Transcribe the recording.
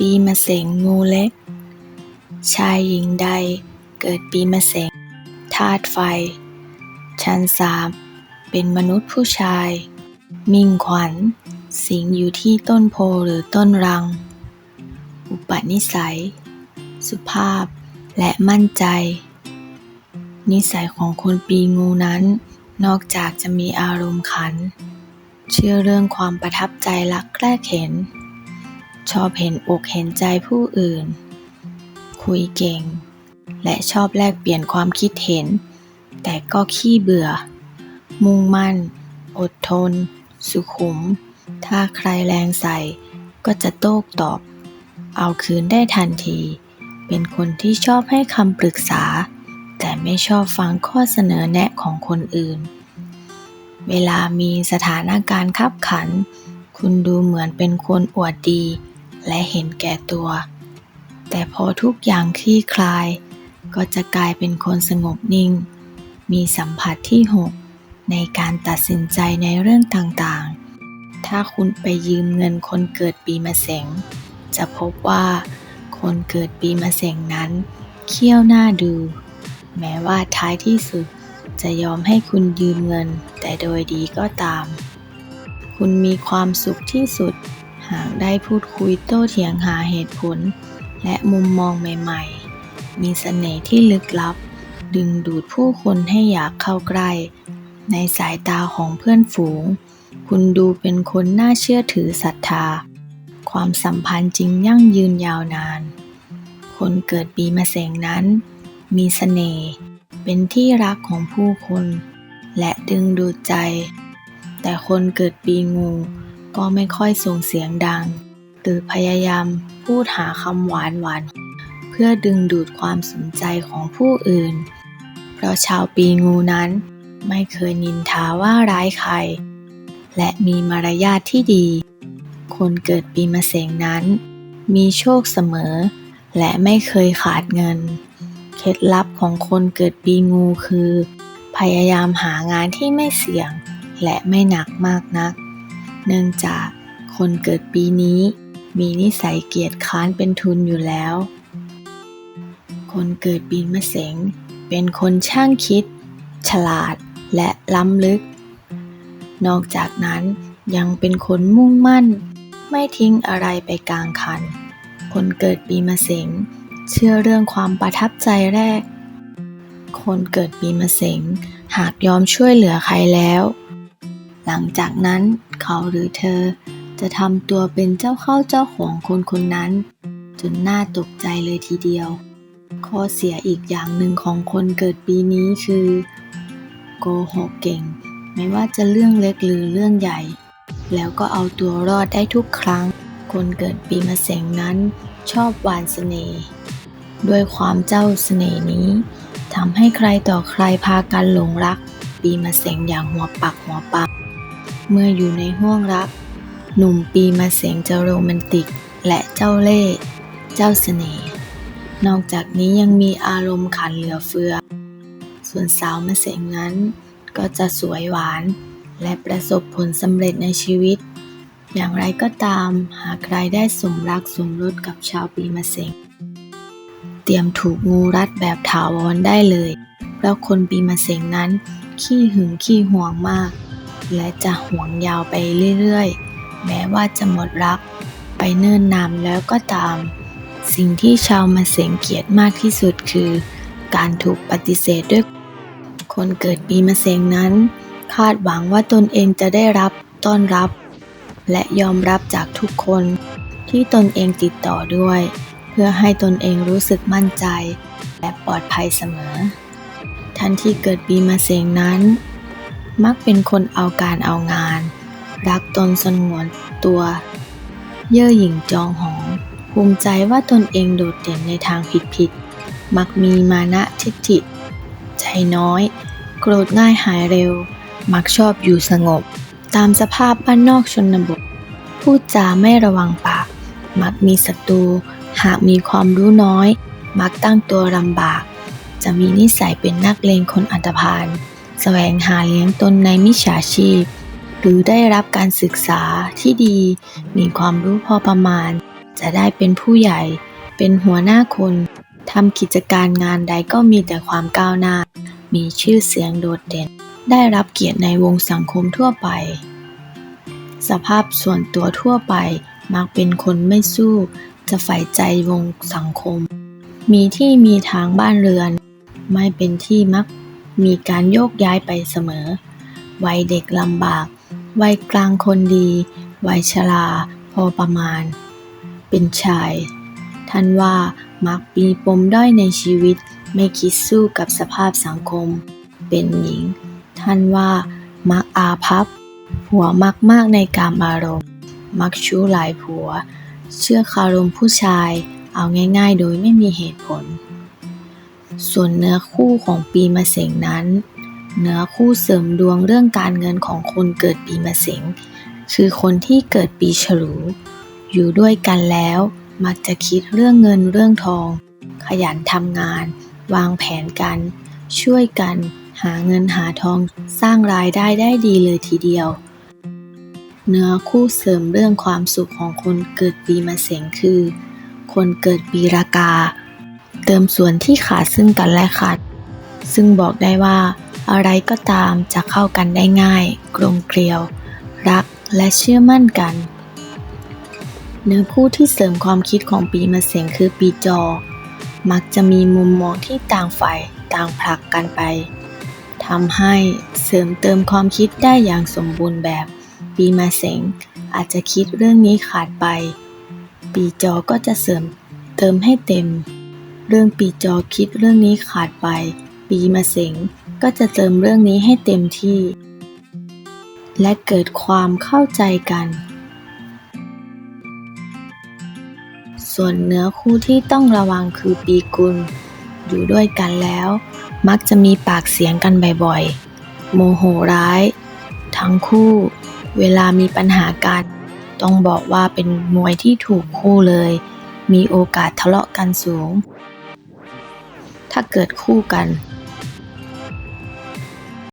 ปีมะเสงงูเล็ก ชายหญิงใดเกิดปีมะเสงธาตุไฟ ชั้นสามเป็นมนุษย์ผู้ชาย มิ่งขวัญ สิงอยู่ที่ต้นโพหรือต้นรัง อุปนิสัย สุภาพและมั่นใจ นิสัยของคนปีงูนั้น นอกจากจะมีอารมณ์ขัน เชื่อเรื่องความประทับใจรักแรกเห็น ชอบเห็นอกเห็นใจผู้อื่น คุยเก่ง และชอบแลกเปลี่ยนความคิดเห็น แต่ก็ขี้เบื่อ มุ่งมั่น อดทน สุขุม ถ้าใครแรงใส่ ก็จะโต้ตอบ เอาคืนได้ทันที เป็นคนที่ชอบให้คำปรึกษา แต่ไม่ชอบฟังข้อเสนอแนะของคนอื่น เวลามีสถานการณ์ขับขันคุณดูเหมือนเป็นคนอวดดี และเห็นแก่ตัว แต่พอทุกอย่างคลี่คลาย ก็จะกลายเป็นคนสงบนิ่ง มีสัมผัสที่หกในการตัดสินใจในเรื่องต่างๆ ถ้าคุณไปยืมเงินคนเกิดปีมะเสงจะพบว่าคนเกิดปีมะเสงนั้น เขี้ยวหน้าดู แม้ว่าท้ายที่สุดจะยอมให้คุณยืมเงิน แต่โดยดีก็ตาม คุณมีความสุขที่สุด หากได้พูดคุยโต้เถียงหาเหตุผล และมุมมองใหม่ๆ มีเสน่ห์ที่ลึกลับ ดึงดูดผู้คนให้อยากเข้าใกล้ ในสายตาของเพื่อนฝูง คุณดูเป็นคนน่าเชื่อถือศรัทธา ความสัมพันธ์จริงยั่งยืนยาวนาน คนเกิดปีมะเสงนั้น มีเสน่ห์ เป็นที่รักของผู้คน และดึงดูดใจ แต่คนเกิดปีงู ก็ไม่ค่อยส่งเสียงดัง หรือพยายามพูดหาคำหวานหวานเพื่อดึงดูดความสนใจของผู้อื่น เพราะชาวปีงูนั้น ไม่เคยนินทาว่าร้ายใคร และมีมารยาทที่ดี คนเกิดปีมะเสงนั้น มีโชคเสมอ และไม่เคยขาดเงิน เคล็ดลับของคนเกิดปีงูคือ พยายามหางานที่ไม่เสี่ยง และไม่หนักมากนัก เนื่องจากคนเกิดปีนี้มีนิสัยเกียจค้านเป็นทุนอยู่แล้ว คนเกิดปีมะเสงเป็นคนช่างคิด ฉลาดและล้ำลึก นอกจากนั้นยังเป็นคนมุ่งมั่น ไม่ทิ้งอะไรไปกลางคัน คนเกิดปีมะเสงเชื่อเรื่องความประทับใจแรก คนเกิดปีมะเสงหากยอมช่วยเหลือใครแล้ว หลังจากนั้นเขาหรือเธอจะทำตัวเป็นเจ้าเข้าเจ้าของคนคนนั้น จนน่าตกใจเลยทีเดียว ข้อเสียอีกอย่างหนึ่งของคนเกิดปีนี้คือ โกหกเก่ง ไม่ว่าจะเรื่องเล็กหรือเรื่องใหญ่ แล้วก็เอาตัวรอดได้ทุกครั้ง คนเกิดปีมะเสงนั้น ชอบหวานเสน่ห์ด้วยความเจ้าเสน่ห์นี้ทำให้ใครต่อใครพากันหลงรัก ปีมะเสงอย่างหัวปักหัวปัก เมื่ออยู่ในห้วงรัก หนุ่มปีมะเสียงจะโรแมนติก และเจ้าเล่ห์เจ้าเสน่ห์นอกจากนี้ยังมีอารมณ์ขันเหลือเฟือ ส่วนสาวมะเสงนั้นก็จะสวยหวาน และประสบผลสำเร็จในชีวิต อย่างไรก็ตามหากใครได้สมรักสมรสกับชาวปีมะเสงเตรียมถูกงูรัดแบบถาวรได้เลย เพราะคนปีมะเสงนั้น ขี้หึงขี้ห่วงมาก และจะหวงยาวไปเรื่อยๆ แม้ว่าจะหมดรักไปเนิ่นนานแล้วก็ตาม สิ่งที่ชาวมะเสงเกลียดมากที่สุดคือ การถูกปฏิเสธด้วย คนเกิดปีมะเสงนั้น คาดหวังว่าตนเองจะได้รับต้อนรับ และยอมรับจากทุกคนที่ตนเองติดต่อด้วย เพื่อให้ตนเองรู้สึกมั่นใจ และปลอดภัยเสมอท่านที่เกิดปีมะเสงนั้น มักเป็นคนเอาการเอางาน รักตนสงวนตัว เย่อหยิ่งจองหอง ภูมิใจว่าตนเองโดดเด่นในทางผิดๆ มักมีมานะทิฐิ ใจน้อย โกรธง่ายหายเร็ว มักชอบอยู่สงบ ตามสภาพบ้านนอกชนบท พูดจาไม่ระวังปาก มักมีศัตรู หากมีความรู้น้อย มักตั้งตัวลำบาก จะมีนิสัยเป็นนักเลงคนอันธพาล แสวงหาเลี้ยงตนในมิจฉาชีพ หรือได้รับการศึกษาที่ดี มีความรู้พอประมาณ จะได้เป็นผู้ใหญ่ เป็นหัวหน้าคนทำกิจการงานใดก็มีแต่ความก้าวหน้า มีชื่อเสียงโดดเด่น ได้รับเกียรติในวงสังคมทั่วไป สภาพส่วนตัวทั่วไปมักเป็นคนไม่สู้ จะใฝ่ใจวงสังคม มีที่มีทางบ้านเรือน ไม่เป็นที่มัก มีการโยกย้ายไปเสมอ วัยเด็กลำบาก วัยกลางคนดี วัยชราพอประมาณ เป็นชาย ท่านว่ามักมีปมด้อยในชีวิตไม่คิดสู้กับสภาพสังคม เป็นหญิง ท่านว่ามักอาภัพผัวมักมากในกามอารมณ์ มักชู้หลายผัว เชื่อคารมผู้ชาย เอาง่ายๆ โดยไม่มีเหตุผล ส่วนเนื้อคู่ของปีมะเสงนั้น เนื้อคู่เสริมดวงเรื่องการเงินของคนเกิดปีมะเสง คือคนที่เกิดปีฉลู อยู่ด้วยกันแล้ว มักจะคิดเรื่องเงินเรื่องทอง ขยันทำงาน วางแผนกัน ช่วยกัน หาเงินหาทองสร้างรายได้ได้ดีเลยทีเดียว เนื้อคู่เสริมเรื่องความสุขของคนเกิดปีมะเสงคือ คนเกิดปีรากา เติมส่วนที่ขาดซึ่งกันและกันซึ่งบอกได้ว่า อะไรก็ตามจะเข้ากันได้ง่าย กลมเกลียว รักและเชื่อมั่นกัน เนื้อคู่ที่เสริมความคิดของปีมะเสงคือปีจอ มักจะมีมุมมองที่ต่างฝ่ายต่างผลักกันไปทำให้เสริมเติมความคิดได้อย่างสมบูรณ์แบบ ปีมะเสงอาจจะคิดเรื่องนี้ขาดไป ปีจอก็จะเสริมเติมให้เต็ม เรื่องปีจอคิดเรื่องนี้ขาดไป ปีมะเสงก็จะเติมเรื่องนี้ให้เต็มที่ และเกิดความเข้าใจกัน ส่วนเนื้อคู่ที่ต้องระวังคือปีกุล อยู่ด้วยกันแล้ว มักจะมีปากเสียงกันบ่อยๆ โมโหร้าย ทั้งคู่ เวลามีปัญหากัน ต้องบอกว่าเป็นมวยที่ถูกคู่เลย มีโอกาสทะเลาะกันสูง ถ้าเกิดคู่กัน